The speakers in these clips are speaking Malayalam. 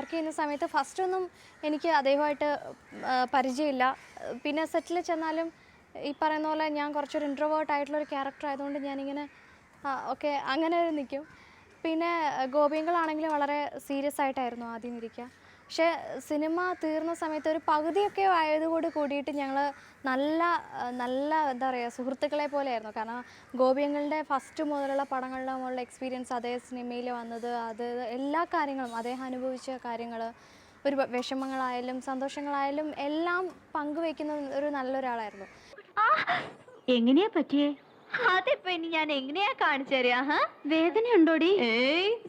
വർക്ക് ചെയ്യുന്ന സമയത്ത് ഫസ്റ്റ് ഒന്നും എനിക്ക് അദ്ദേഹമായിട്ട് പരിചയമില്ല. പിന്നെ സെറ്റിൽ ചെന്നാലും ഈ പറയുന്ന പോലെ ഞാൻ കുറച്ചൊരു ഇൻട്രോവേർട്ട് ആയിട്ടുള്ളൊരു ക്യാരക്ടർ ആയതുകൊണ്ട് ഞാനിങ്ങനെ ഓക്കെ അങ്ങനെ നിൽക്കും പിന്നെ ഗോപിയങ്കളാണെങ്കിൽ വളരെ സീരിയസ് ആയിട്ടായിരുന്നു ആദ്യം ഇരിക്കുക. പക്ഷേ സിനിമ തീർന്ന സമയത്ത് ഒരു പകുതിയൊക്കെ ആയതുകൂടി കൂടിയിട്ട് ഞങ്ങൾ നല്ല നല്ല എന്താ പറയുക സുഹൃത്തുക്കളെ പോലെയായിരുന്നു. കാരണം ഗോപിയങ്ങളുടെ ഫസ്റ്റ് മുതലുള്ള പടങ്ങളുടെ എക്സ്പീരിയൻസ് അതേ സിനിമയിൽ വന്നത് അത് എല്ലാ കാര്യങ്ങളും അദ്ദേഹം അനുഭവിച്ച കാര്യങ്ങൾ ഒരു വിഷമങ്ങളായാലും സന്തോഷങ്ങളായാലും എല്ലാം പങ്കുവെക്കുന്ന ഒരു നല്ലൊരാളായിരുന്നു. എങ്ങനെയാ പറ്റിയേ? അതിപ്പോ ഇനി ഞാൻ എങ്ങനെയാ കാണിച്ചു തരാ? വേദന ഉണ്ടോടി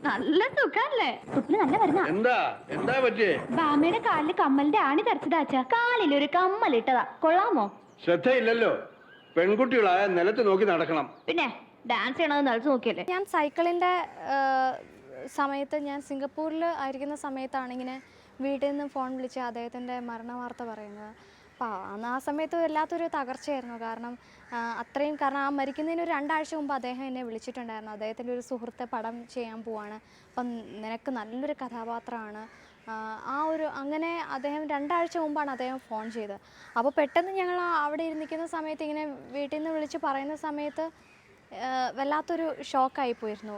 നല്ല സുഖല്ലേ? സ്വപ്ന നല്ല വരുന്ന. എന്താ? എന്താ പറ്റിയേ? ബാമയുടെ കാലിൽ കമ്മലിന്റെ ആണി തരച്ചതാച്ച കാലിൽ ഒരു കമ്മൽ ഇട്ടതാ കൊള്ളാമോ? ശ്രദ്ധയില്ലല്ലോ. പെൺകുട്ടികളായ നിലത്ത് നോക്കി നടക്കണം. പിന്നെ ഡാൻസ് ചെയ്യണത് നിലത്ത് നോക്കിയല്ലേ? ഞാൻ സൈക്കിളിന്റെ സമയത്ത് ഞാൻ സിംഗപ്പൂരിൽ ആയിരിക്കുന്ന സമയത്താണ് ഇങ്ങനെ വീട്ടിൽ നിന്ന് ഫോൺ വിളിച്ച് അദ്ദേഹത്തിന്റെ മരണവാർത്ത പറയുന്നത്. അപ്പോൾ അന്ന് ആ സമയത്ത് വല്ലാത്തൊരു തകർച്ചയായിരുന്നു. കാരണം അത്രയും കാരണം ആ മരിക്കുന്നതിന് ഒരു രണ്ടാഴ്ച മുമ്പ് അദ്ദേഹം എന്നെ വിളിച്ചിട്ടുണ്ടായിരുന്നു. അദ്ദേഹത്തിന്റെ ഒരു സുഹൃത്തെ പടം ചെയ്യാൻ പോവാണ്. അപ്പം നിനക്ക് നല്ലൊരു കഥാപാത്രമാണ്. ആ, ഒരു അങ്ങനെ അദ്ദേഹം രണ്ടാഴ്ച മുമ്പാണ് അദ്ദേഹം ഫോൺ ചെയ്തത്. അപ്പോൾ പെട്ടെന്ന് ഞങ്ങൾ അവിടെ ഇരുന്നിക്കുന്ന സമയത്ത് ഇങ്ങനെ വീട്ടിൽ നിന്ന് വിളിച്ച് പറയുന്ന സമയത്ത് വല്ലാത്തൊരു ഷോക്കായി പോയിരുന്നു.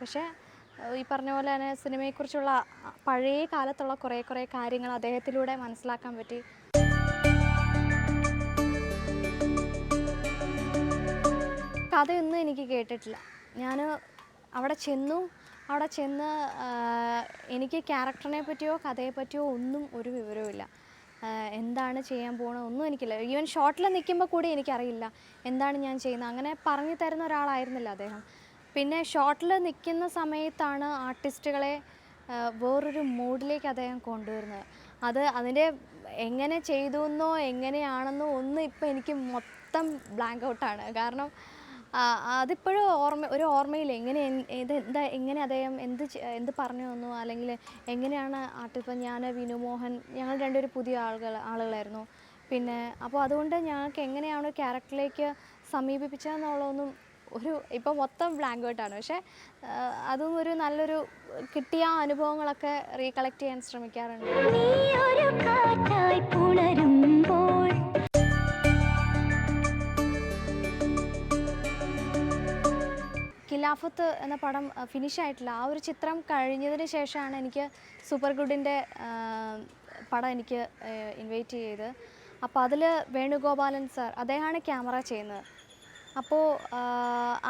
പക്ഷേ ഈ പറഞ്ഞ പോലെ തന്നെ സിനിമയെക്കുറിച്ചുള്ള പഴയ കാലത്തുള്ള കുറേ കുറേ കാര്യങ്ങൾ അദ്ദേഹത്തിലൂടെ മനസ്സിലാക്കാൻ പറ്റി. കഥയൊന്നും എനിക്ക് കേട്ടിട്ടില്ല. ഞാൻ അവിടെ ചെന്നു അവിടെ ചെന്ന് എനിക്ക് ക്യാരക്ടറിനെ പറ്റിയോ കഥയെ പറ്റിയോ ഒന്നും ഒരു വിവരവുമില്ല എന്താണ് ചെയ്യാൻ പോകണത് ഒന്നും എനിക്കില്ല. ഈവൻ ഷോട്ടിൽ നിൽക്കുമ്പോൾ കൂടി എനിക്കറിയില്ല എന്താണ് ഞാൻ ചെയ്യുന്നത്. അങ്ങനെ പറഞ്ഞു തരുന്ന ഒരാളായിരുന്നില്ല അദ്ദേഹം. പിന്നെ ഷോട്ടിൽ നിൽക്കുന്ന സമയത്താണ് ആർട്ടിസ്റ്റുകളെ വേറൊരു മൂഡിലേക്ക് അദ്ദേഹം കൊണ്ടുവരുന്നത്. അത് അതിന്റെ എങ്ങനെ ചെയ്തു എന്നോ എങ്ങനെയാണെന്നോ ഒന്നും ഇപ്പം എനിക്ക് മൊത്തം ബ്ലാങ്ക് ഔട്ടാണ് കാരണം അതിപ്പോഴും ഓർമ്മ ഒരു ഓർമ്മയിൽ എങ്ങനെ ഇത് എന്താ എങ്ങനെ അദ്ദേഹം എന്ത് എന്ത് പറഞ്ഞു തന്നു? അല്ലെങ്കിൽ എങ്ങനെയാണ് ആട്ടിപ്പം ഞാൻ വിനുമോഹൻ ഞങ്ങൾ രണ്ടുപേരും പുതിയ ആളുകൾ ആളുകളായിരുന്നു. പിന്നെ അപ്പോൾ അതുകൊണ്ട് ഞങ്ങൾക്ക് എങ്ങനെയാണ് ക്യാരക്ടറിലേക്ക് സമീപിപ്പിച്ചതെന്നുള്ളതൊന്നും ഒരു ഇപ്പോൾ മൊത്തം ബ്ലാങ്ക് ഔട്ടാണ് പക്ഷേ അതും ഒരു നല്ലൊരു കിട്ടിയ അനുഭവങ്ങളൊക്കെ റീകളക്ട് ചെയ്യാൻ ശ്രമിക്കാറുണ്ട്. ഖിലാഫത്ത് എന്ന പടം ഫിനിഷ് ആയിട്ടില്ല. ആ ഒരു ചിത്രം കഴിഞ്ഞതിന് ശേഷമാണ് എനിക്ക് സൂപ്പർ ഗുഡിന്റെ പടം എനിക്ക് ഇൻവൈറ്റ് ചെയ്ത്. അപ്പോൾ അതിൽ വേണുഗോപാലൻ സാർ അദ്ദേഹമാണ് ക്യാമറ ചെയ്യുന്നത്. അപ്പോൾ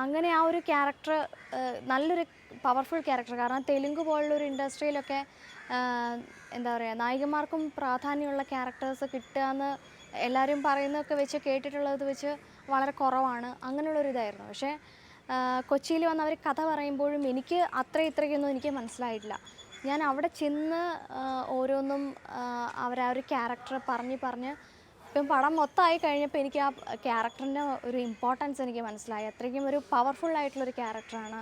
അങ്ങനെ ആ ഒരു ക്യാരക്ടർ നല്ലൊരു പവർഫുൾ ക്യാരക്ടർ കാരണം തെലുങ്ക് പോലുള്ളൊരു ഇൻഡസ്ട്രിയിലൊക്കെ എന്താ പറയുക നായികമാർക്കും പ്രാധാന്യമുള്ള ക്യാരക്ടേഴ്സ് കിട്ടുക എന്ന് എല്ലാവരും പറയുന്നതൊക്കെ വെച്ച് കേട്ടിട്ടുള്ളത് വെച്ച് വളരെ കുറവാണ്. അങ്ങനെയുള്ളൊരിതായിരുന്നു. പക്ഷേ കൊച്ചിയിൽ വന്ന് അവർ കഥ പറയുമ്പോഴും എനിക്ക് അത്ര ഇത്രയ്ക്കൊന്നും എനിക്ക് മനസ്സിലായിട്ടില്ല. ഞാൻ അവിടെ ചെന്ന് ഓരോന്നും അവരാ ഒരു ക്യാരക്ടർ പറഞ്ഞ് പറഞ്ഞ് ഇപ്പം പടം മൊത്തമായി കഴിഞ്ഞപ്പോൾ എനിക്ക് ആ ക്യാരക്ടറിന്റെ ഒരു ഇമ്പോർട്ടൻസ് എനിക്ക് മനസ്സിലായി. അത്രയ്ക്കും ഒരു പവർഫുൾ ആയിട്ടുള്ളൊരു ക്യാരക്ടറാണ്